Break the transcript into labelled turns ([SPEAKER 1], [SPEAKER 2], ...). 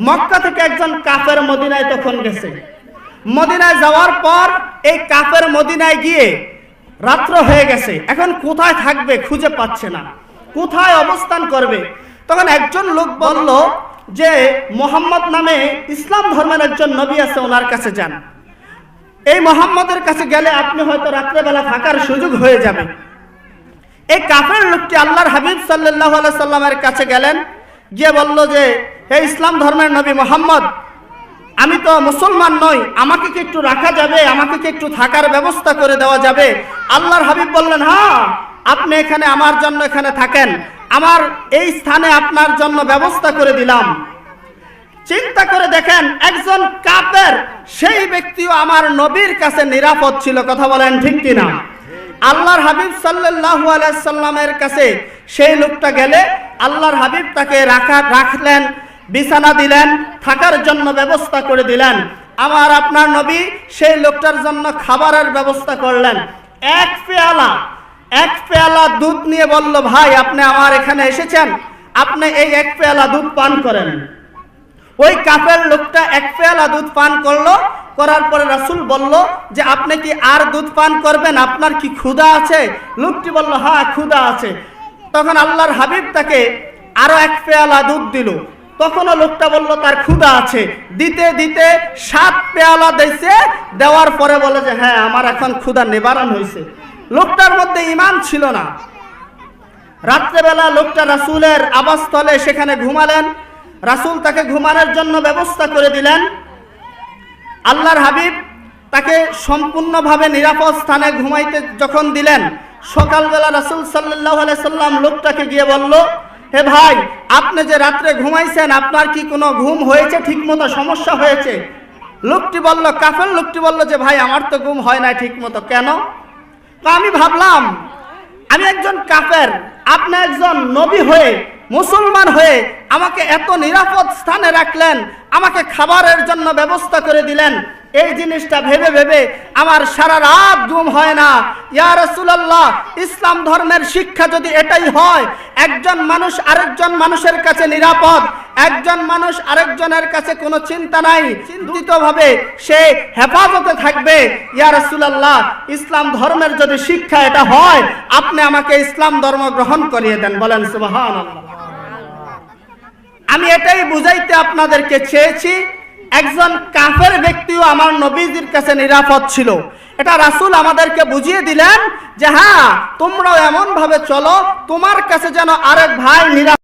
[SPEAKER 1] মক্কা থেকে একজন কাফের মদিনায় তখন গেছে। মদিনায় যাওয়ার পর এই কাফের মদিনায় গিয়ে রাত্র হয়ে গেছে। এখন কোথায় থাকবে খুঁজে পাচ্ছে না। কোথায় অবস্থান করবে? তখন একজন লোক বলল যে, মোহাম্মদ নামে ইসলাম ধর্মের একজন নবী আছে, ওনার কাছে যান। এই মোহাম্মদের কাছে গেলে আপনি হয়তো রাত্রেবেলা থাকার সুযোগ হয়ে যাবে। এই কাফের লোকটি আল্লাহর হাবিব সাল্লাহ সাল্লামের কাছে গেলেন। গিয়ে বলল যে, হে ইসলাম ধর্মের নবী মোহাম্মদ, আমি তো মুসলমান নই, আমাকে কি একটু রাখা যাবে? আমাকে কি একটু থাকার ব্যবস্থা করে দেওয়া যাবে? আল্লাহর হাবিব বললেন হ্যাঁ আপনি এখানে আমার জন্য এখানে থাকেন। আমার এই স্থানে আপনার জন্য ব্যবস্থা করে দিলাম। চিন্তা করে দেখেন, একজন কাপের সেই ব্যক্তিও আমার নবীর কাছে নিরাপদ ছিল, কথা বলেন ঠিক কিনা। আল্লাহর হাবিব সাল্লাল্লাহু আলাইহি সাল্লামের কাছে সেই লোকটা গেলে আল্লাহর হাবিব তাকে রাখা রাখলেন, বিছানা দিলেন, থাকার জন্য ব্যবস্থা করে দিলেন। আমার আপনার নবী সেই লোকটার জন্য খাবারের ব্যবস্থা করলেন। এক পেয়ালা এক পেয়ালা দুধ নিয়ে বলল, ভাই, আপনি আমার এখানে এসেছেন। আপনি এই এক পেয়ালা দুধ পান করেন। ওই কাফের লোকটা এক পেয়ালা দুধ পান করল। করার পরে রাসূল বলল যে, আপনি কি আর দুধ পান করবেন? আপনার কি ক্ষুধা আছে? লোকটি বলল হ্যাঁ ক্ষুধা আছে। তখন আল্লাহর হাবিব তাকে আরও এক পেয়ালা দুধ দিল। তখনও লোকটা বলল, তার ক্ষুধা আছে। দিতে দিতে সাত পেয়ালা দিয়েছে। দেওয়ার পরে বলে যে হ্যাঁ আমার এখন ক্ষুধা নিবারণ হয়েছে। লোকটার মধ্যে ইমান ছিল না। রাত্রেবেলা লোকটা রাসূলের আবাসস্থলে সেখানে ঘুমালেন। রাসূল তাকে ঘুমানোর জন্য ব্যবস্থা করে দিলেন। আল্লাহর হাবিব তাকে সম্পূর্ণভাবে নিরাপদ স্থানে ঘুমাইতে যখন দিলেন সকালবেলা রাসূল আলাইহি সাল্লাম লোকটাকে গিয়ে বলল, হে ভাই, আপনি যে রাত্রে ঘুমাইছেন, আপনার কি কোনো ঘুম হয়েছে? ঠিকমতো সমস্যা হয়েছে? লোকটি বলল, কাফের লোকটি বলল যে, ভাই, আমার তো ঘুম হয় না ঠিকমতো। কেন? তো আমি ভাবলাম, আমি একজন কাফের, আপনি একজন নবী হয়ে, মুসলমান হয়ে আমাকে এত নিরাপদ স্থানে রাখলেন, আমাকে খাবারের জন্য ব্যবস্থা করে দিলেন এই জিনিসটা ভেবে ভেবে আমার সারা রাত ঘুম হয় না। ইয়া রাসূলুল্লাহ, ইসলাম ধর্মের শিক্ষা যদি এটাই হয়, একজন মানুষ আরেকজন মানুষের কাছে নিরাপদ, একজন মানুষ আরেকজনের কাছে কোনো চিন্তা নাই, চিন্তিতভাবে সে হেফাজতে থাকবে। ইয়া রাসূলুল্লাহ, ইসলাম ধর্মের যদি শিক্ষা এটা হয়, আপনি আমাকে ইসলাম ধর্ম গ্রহণ করিয়ে দেন। বলেন সুবহানাল্লাহ। আমি এটাই বুঝাইতে আপনাদেরকে চেয়েছি একজন কাফের ব্যক্তিও আমার নবীজির কাছে নিরাপদ ছিল। এটা রাসুল আমাদেরকে বুঝিয়ে দিলেন যে হ্যাঁ তোমরাও এমন ভাবে চলো, তোমার কাছে যেন আরেক ভাই নিরাপদ